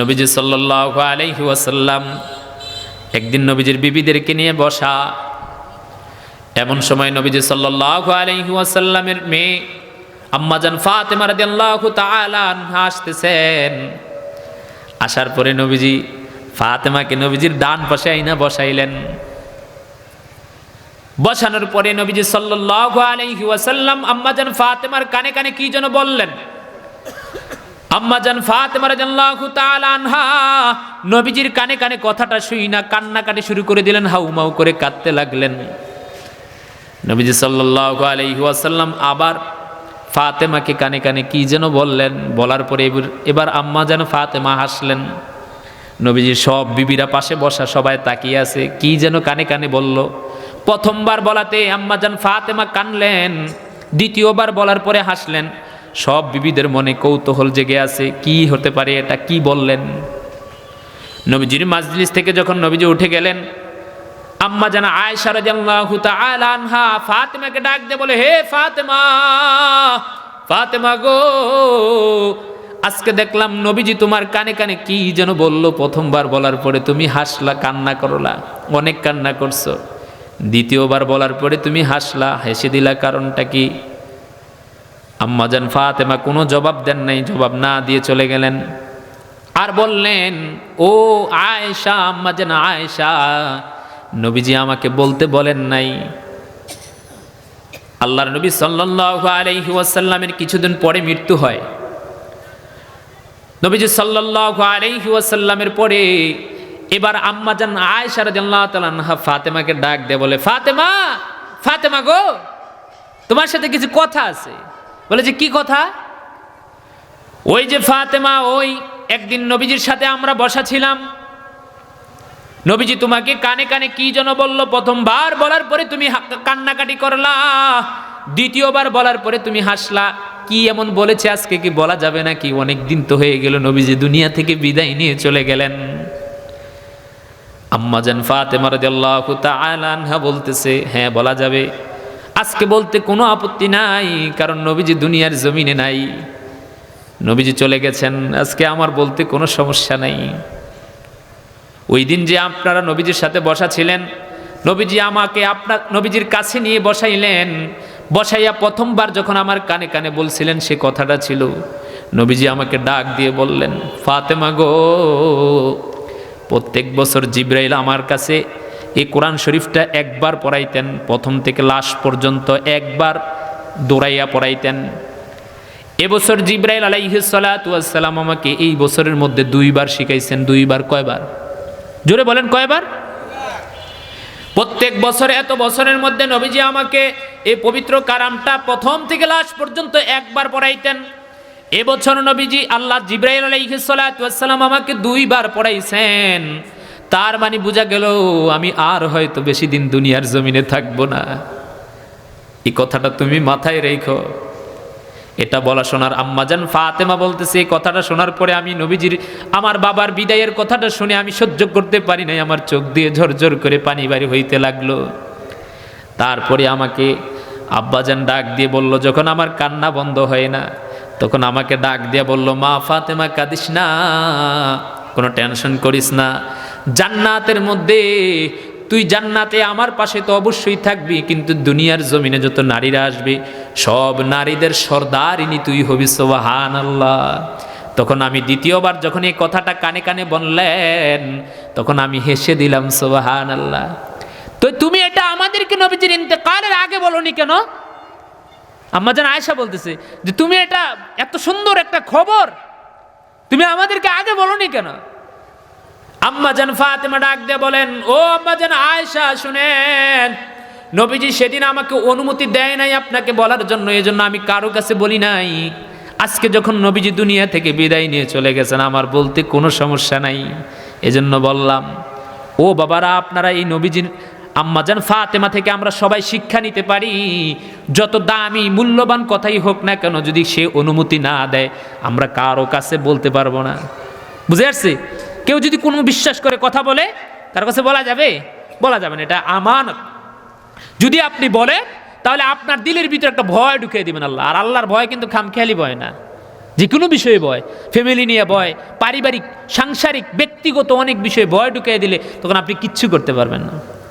নবীজি সাল্লাহ আলাইহি ওয়াসাল্লাম একদিন নবীজির বিবিদেরকে নিয়ে বসা। এমন সময় নবীজি সাল্লাহ আলাইহি ওয়াসাল্লামের মেয়ে আম্মাজান ফাতেমা রাদিয়াল্লাহু তাআলা আসতেছেন। আসার পরে নবীজি ফাতেমাকে নবীজির ডান পাশে আইনা বসাইলেন। বসানোর পরে নবীজি সাল্লাল্লাহু আলাইহি ওয়াসাল্লাম আম্মাজান ফাতেমার কানে কানে কি যেন বললেন? আম্মাজান ফাতেমা রাদিয়াল্লাহু তাআলা আনহা নবীজির কানে কানে কথাটা শুই না, কান্নাকাটি শুরু করে দিলেন, হাউমাউ করে কাঁদতে লাগলেন। নবীজি সাল্লাল্লাহু আলাইহি ওয়াসাল্লাম আবার ফাতেমাকে কানে কানে কি যেন বললেন, বলার পরে এবার- আম্মা যেন ফাতেমা হাসলেন। নবীজির সব বিবিরা পাশে বসা, সবাই তাকিয়ে আছে, কি যেন কানে কানে বলল। প্রথমবার বলাতে আম্মা আম্মাজান ফাতেমা কানলেন, দ্বিতীয়বার বলার পরে হাসলেন। সব বিবিদের মনে কৌতূহল জেগে আছে, কি হতে পারে এটা কি বললেন? নবীজির মাজলিস থেকে যখন নবীজি উঠে গেলেন, আম্মা জানা আয়েশা রাদিয়াল্লাহু আনহা ফাতেমাকে ডাক দিয়ে বলে, হে ফাতেমা ফাতেমা গো, আজকে দেখলাম নবীজি তোমার কানে কানে কি যেন বলল প্রথমবার বলার পরে তুমি হাসলা, কান্না করলা, অনেক কান্না করছ। দ্বিতীয়বার বলার পরে তুমি হাসলা, হেসে দিলা কারণটা কি? আম্মাজান ফাতেমা কোনো জবাব দেন নাই, জবাব না দিয়ে চলে গেলেন। আর বললেন, ও আয়েশা আম্মাজান আয়েশা, নবীজি আমাকে বলতে বলেন নাই। আল্লাহর নবী সাল্লাল্লাহু আলাইহি ওয়াসাল্লামের কিছুদিন পরে মৃত্যু হয়। নবীজি সাল্লাল্লাহু আলাইহি ওয়াসাল্লামের পরে এবার আম্মাজান আয়েশা রাদিয়াল্লাহু তাআলা ফাতেমাকে ডাক দিয়ে, বলে, ফাতেমা ফাতেমা গো, তোমার সাথে কিছু কথা আছে। বলে যে, কি কথা? ওই যে ফাতেমা, ওই একদিন নবীজির সাথে আমরা বসা ছিলাম। নবীজি তোমাকে কানে কানে কি যেন বলল? প্রথমবার বলার পরে তুমি কান্নাকাটি করলা, দ্বিতীয়বার বলার পরে তুমি হাসলা। কি এমন বলেছে আজকে কি বলা যাবে না কি অনেক দিন তো হয়ে গেল, নবীজি দুনিয়া থেকে বিদায় নিয়ে চলে গেলেন। আম্মাজান ফাতেমা রাদিয়াল্লাহু তাআলা আনহা বলতেছে হ্যাঁ বলা যাবে। আজকে বলতে কোনো আপত্তি নাই, কারণ নবীজি দুনিয়ার জমিনে নাই। নবীজি চলে গেছেন, আজকে আমার বলতে কোনো সমস্যা নাই। ওই দিন যে আপনারা নবীজির সাথে বসা ছিলেন, নবীজি আমাকে আপনার, নবীজির কাছে নিয়ে বসাইলেন। বসাইয়া প্রথমবার যখন আমার কানে কানে বলছিলেন, সে কথাটা ছিল। নবীজি আমাকে ডাক দিয়ে বললেন, ফাতেমা গো, প্রত্যেক বছর জিব্রাইল আমার কাছে এই কোরআন শরীফটা একবার পড়াইতেন, প্রথম থেকে লাশ পর্যন্ত একবার দৌড়াইয়া পড়াইতেন। এবছর জিব্রাইল আলাইহিসালাম আমাকে এই বছরের মধ্যে দুইবার শিখাইছেন, দুইবার কয়বার? জোরে বলেন কয়বার? প্রত্যেক বছরে, এত বছরের মধ্যে নবীজি আমাকে এই পবিত্র কারামটা প্রথম থেকে লাশ পর্যন্ত একবার পড়াইতেন। এবছর নবীজি আল্লাহ জিব্রাইল আলাইহিসালাম আমাকে দুইবার পড়াইছেন। তার মানে বোঝা গেল, আমি আর হয়তো বেশি দিন দুনিয়ার জমিনে থাকব না। এই কথাটা তুমি মাথায় রেখো। এটা বলা শোনার আম্মাজান ফাতেমা বলতেছে, এই কথাটা শোনার পরে আমি নবীজির, আমার বাবার বিদায়ের কথাটা শুনে আমি সহ্য করতে পারি নাই, আমার চোখ দিয়ে ঝরঝর করে পানি বাড়ি হইতে লাগল। তারপরে আমাকে আব্বাজান ডাক দিয়ে বলল, যখন আমার কান্না বন্ধ হয় না, তখন আমাকে ডাক দিয়ে বলল, মা ফাতেমা কাঁদিস না, কোনো টেনশন করিস না জান্নাতের মধ্যে, তুই জান্নাতে আমার পাশে তো অবশ্যই থাকবি, কিন্তু দুনিয়ার জমিনে যত নারীরা আসবে, সব নারীদের সর্দারিনী তুই হবি সোবাহান আল্লাহ তখন আমি দ্বিতীয়বার যখন এই কথাটা কানে কানে বললেন, তখন আমি হেসে দিলাম সোবাহান আল্লাহ তো তুমি এটা আমাদেরকে নবীজির ইন্তেকালের আগে বলনি কেন? আম্মা যেন আয়সা বলতেছে যে, তুমি এটা এত সুন্দর একটা খবর, তুমি আমাদেরকে আগে বলনি কেন? আম্মা জান ফাতেমা ডাক দিয়ে বলেন, ও আম্মা জান আয়েশা, শুনেন, নবীজি সেদিন আমাকে অনুমতি দেয় নাই আপনাকে বলার জন্য এই জন্য আমি কারও কাছে বলি নাই। আজকে যখন নবীজি দুনিয়া থেকে বিদায় নিয়ে চলে গেছেন, আমার বলতে কোনো সমস্যা নাই। এজন্য বললাম, ও বাবারা, আপনারা এই নবীজির আম্মাজান ফাতেমা থেকে আমরা সবাই শিক্ষা নিতে পারি। যত দামি, মূল্যবান কথাই হোক না কেন, যদি সে অনুমতি না দেয়, আমরা কারও কাছে বলতে পারব না। বুঝে আসছি? কেউ যদি কোনো বিশ্বাস করে কথা বলে, তার কাছে বলা যাবে? বলা যাবে না, এটা আমানত। যদি আপনি বলেন তাহলে আপনার দিলের ভিতরে একটা ভয় ঢুকিয়ে দিবেন আল্লাহ। আর আল্লাহর ভয় কিন্তু খামখেয়ালি ভয় না। যে কোনো বিষয়ে ভয়। ফ্যামিলি নিয়ে ভয়, পারিবারিক, সাংসারিক, ব্যক্তিগত অনেক বিষয়ে ভয় ঢুকিয়ে দিলে তখন আপনি কিচ্ছু করতে পারবেন না।